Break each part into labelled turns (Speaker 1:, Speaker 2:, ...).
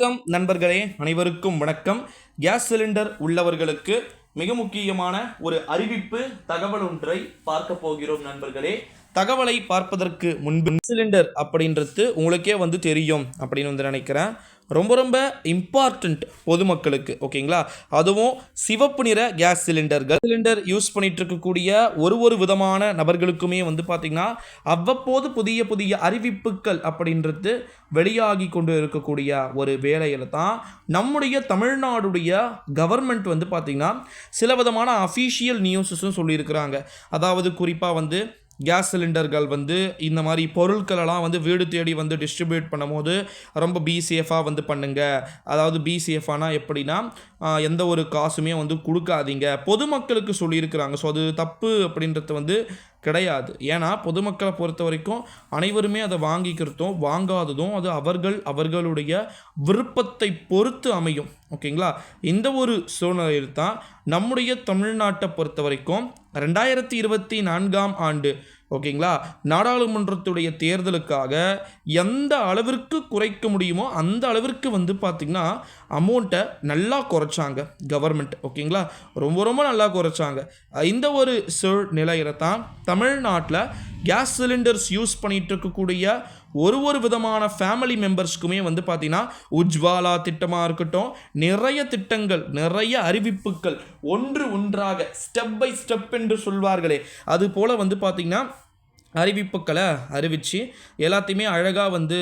Speaker 1: வணக்கம் நண்பர்களே அனைவருக்கும் வணக்கம். கேஸ் சிலிண்டர் உள்ளவர்களுக்கு மிக முக்கியமான ஒரு அறிவிப்பு தகவல் ஒன்றை பார்க்க போகிறோம் நண்பர்களே. தகவலை பார்ப்பதற்கு முன்பு சிலிண்டர் அப்படின்றது உங்களுக்கே வந்து தெரியும் அப்படின்னு வந்து நினைக்கிறேன். ரொம்ப ரொம்ப இம்பார்ட்டண்ட் பொதுமக்களுக்கு ஓகேங்களா? அதுவும் சிவப்பு நிற கேஸ் சிலிண்டர்கள் சிலிண்டர் யூஸ் பண்ணிட்டு இருக்கக்கூடிய ஒரு ஒரு விதமான நபர்களுக்குமே வந்து பார்த்திங்கன்னா அவ்வப்போது புதிய புதிய அறிவிப்புகள் அப்படின்றது வெளியாகி கொண்டு இருக்கக்கூடிய ஒரு வேலையில் தான் நம்முடைய தமிழ்நாடுடைய கவர்மெண்ட் வந்து பார்த்திங்கன்னா சில விதமான அஃபீஷியல் நியூஸஸும் சொல்லியிருக்கிறாங்க. அதாவது குறிப்பாக வந்து கேஸ் சிலிண்டர்கள் வந்து இந்த மாதிரி பொருட்களெல்லாம் வந்து வீடு தேடி வந்து டிஸ்ட்ரிபியூட் பண்ணும்போது ரொம்ப பிசிஎஃபாக வந்து பண்ணுங்கள் அதாவது பிசிஎஃபானா எப்படின்னா எந்த ஒரு காசுமே வந்து கொடுக்காதீங்க. பொதுமக்களுக்கு சொல்லியிருக்கிறாங்க. ஸோ அது தப்பு அப்படின்றது வந்து கிடையாது. ஏன்னா பொதுமக்களை பொறுத்த வரைக்கும் அனைவருமே அதை வாங்கிக்கிறதும் வாங்காததும் அது அவர்கள் அவர்களுடைய விருப்பத்தை பொறுத்து அமையும். ஓகேங்களா? இந்த ஒரு சூழ்நிலையில் தான் நம்முடைய தமிழ்நாட்டை பொறுத்த வரைக்கும் ரெண்டாயிரத்தி இருபத்தி நான்காம் ஆண்டு ஓகேங்களா? நாடாளுமன்றத்துடைய தேர்தலுக்காக எந்த அளவிற்கு குறைக்க முடியுமோ அந்த அளவிற்கு வந்து பார்த்திங்கன்னா அமௌண்ட்டை நல்லா குறைச்சாங்க கவர்மெண்ட் ஓகேங்களா? ரொம்ப ரொம்ப நல்லா குறைச்சாங்க. இந்த ஒரு சூழ்நிலையில தான் தமிழ்நாட்டில் கேஸ் சிலிண்டர்ஸ் யூஸ் பண்ணிகிட்டு இருக்கக்கூடிய ஒரு ஒரு விதமான ஃபேமிலி மெம்பர்ஸ்க்குமே வந்து பார்த்திங்கன்னா உஜ்வாலா திட்டமாக இருக்கட்டும் நிறைய திட்டங்கள் நிறைய அறிவிப்புகள் ஒன்று ஒன்றாக ஸ்டெப் பை ஸ்டெப் என்று சொல்வார்களே. அது போல் வந்து பார்த்திங்கன்னா அறிவிப்புகளை அறிவித்து எல்லாத்தையுமே அழகாக வந்து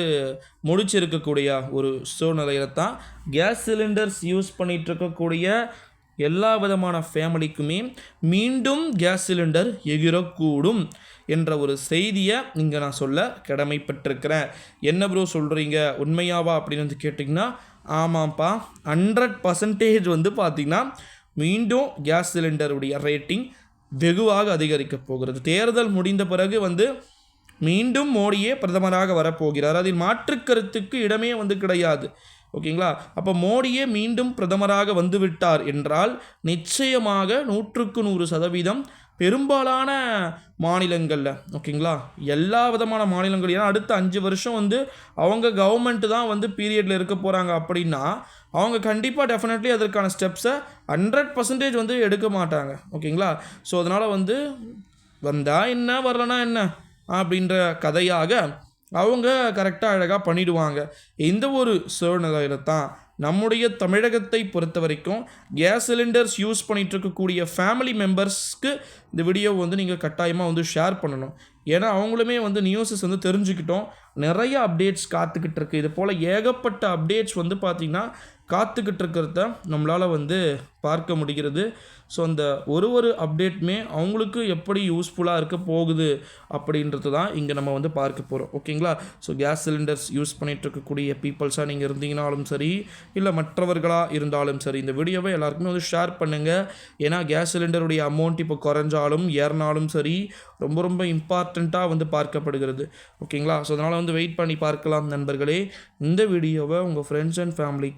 Speaker 1: முடிச்சிருக்கக்கூடிய ஒரு சூழ்நிலையில தான் கேஸ் சிலிண்டர்ஸ் யூஸ் பண்ணிகிட்டு இருக்கக்கூடிய எல்லா விதமான ஃபேமிலிக்குமே மீண்டும் கேஸ் சிலிண்டர் எகிரக்கூடும் என்ற ஒரு செய்தியை இங்கே நான் சொல்ல கடமைப்பட்டிருக்கிறேன். என்ன ப்ரோ சொல்கிறீங்க உண்மையாவா அப்படின்னு வந்து கேட்டிங்கன்னா ஆமாம்ப்பா ஹண்ட்ரட் பர்சன்டேஜ் வந்து பார்த்திங்கன்னா மீண்டும் கேஸ் சிலிண்டருடைய ரேட்டிங் வெகுவாக அதிகரிக்க போகிறது. தேர்தல் முடிந்த பிறகு வந்து மீண்டும் மோடியே பிரதமராக வரப்போகிறார். அதில் மாற்று கருத்துக்கு இடமே வந்து கிடையாது. ஓகேங்களா? அப்போ மோடியே மீண்டும் பிரதமராக வந்துவிட்டார் என்றால் நிச்சயமாக நூற்றுக்கு நூறு சதவீதம் பெரும்பாலான மாநிலங்களில் ஓகேங்களா எல்லா விதமான மாநிலங்கள். ஏன்னா அடுத்த அஞ்சு வருஷம் வந்து அவங்க கவர்மெண்ட்டு தான் வந்து பீரியடில் இருக்க போகிறாங்க அப்படின்னா அவங்க கண்டிப்பாக டெஃபினெட்லி அதற்கான ஸ்டெப்ஸை ஹண்ட்ரட் பர்சன்டேஜ் வந்து எடுக்க மாட்டாங்க ஓகேங்களா ஸோ அதனால் வந்து வந்தால் என்ன வரலனா என்ன? அப்படின்ற கதையாக அவங்க கரெக்டாக அழகாக பண்ணிடுவாங்க. இந்த ஒரு சூழ்நிலையில தான் நம்முடைய தமிழகத்தை பொறுத்த வரைக்கும் கேஸ் சிலிண்டர்ஸ் யூஸ் பண்ணிகிட்ருக்கக்கூடிய ஃபேமிலி மெம்பர்ஸ்க்கு இந்த வீடியோ வந்து நீங்கள் கட்டாயமாக வந்து ஷேர் பண்ணணும். ஏன்னா அவங்களுமே வந்து நியூஸஸ் வந்து தெரிஞ்சுக்கிட்டோம். நிறைய அப்டேட்ஸ் காத்துக்கிட்டு இருக்குது இது போல் ஏகப்பட்ட அப்டேட்ஸ் வந்து பார்த்திங்கன்னா காத்துக்கிட்டு இருக்கிறத நம்மளால் வந்து பார்க்க முடிகிறது. ஸோ அந்த ஒரு ஒரு அப்டேட்டுமே அவங்களுக்கு எப்படி யூஸ்ஃபுல்லாக இருக்க போகுது அப்படின்றது தான் இங்கே நம்ம வந்து பார்க்க போகிறோம் ஓகேங்களா ஸோ கேஸ் சிலிண்டர்ஸ் யூஸ் பண்ணிகிட்டு இருக்கக்கூடிய பீப்புள்ஸாக நீங்கள் இருந்தீங்கனாலும் சரி இல்லை மற்றவர்களாக இருந்தாலும் சரி இந்த வீடியோவை எல்லாருக்குமே வந்து ஷேர் பண்ணுங்கள் ஏன்னா கேஸ் சிலிண்டருடைய அமௌண்ட் இப்போ குறைஞ்சாலும் ஏறினாலும் சரி ரொம்ப ரொம்ப இம்பார்ட்டண்ட்டாக வந்து பார்க்கப்படுகிறது. ஓகேங்களா ஸோ அதனால் வந்து வெயிட் பண்ணி பார்க்கலாம் நண்பர்களே. இந்த வீடியோவை உங்கள் ஃப்ரெண்ட்ஸ் அண்ட் ஃபேமிலி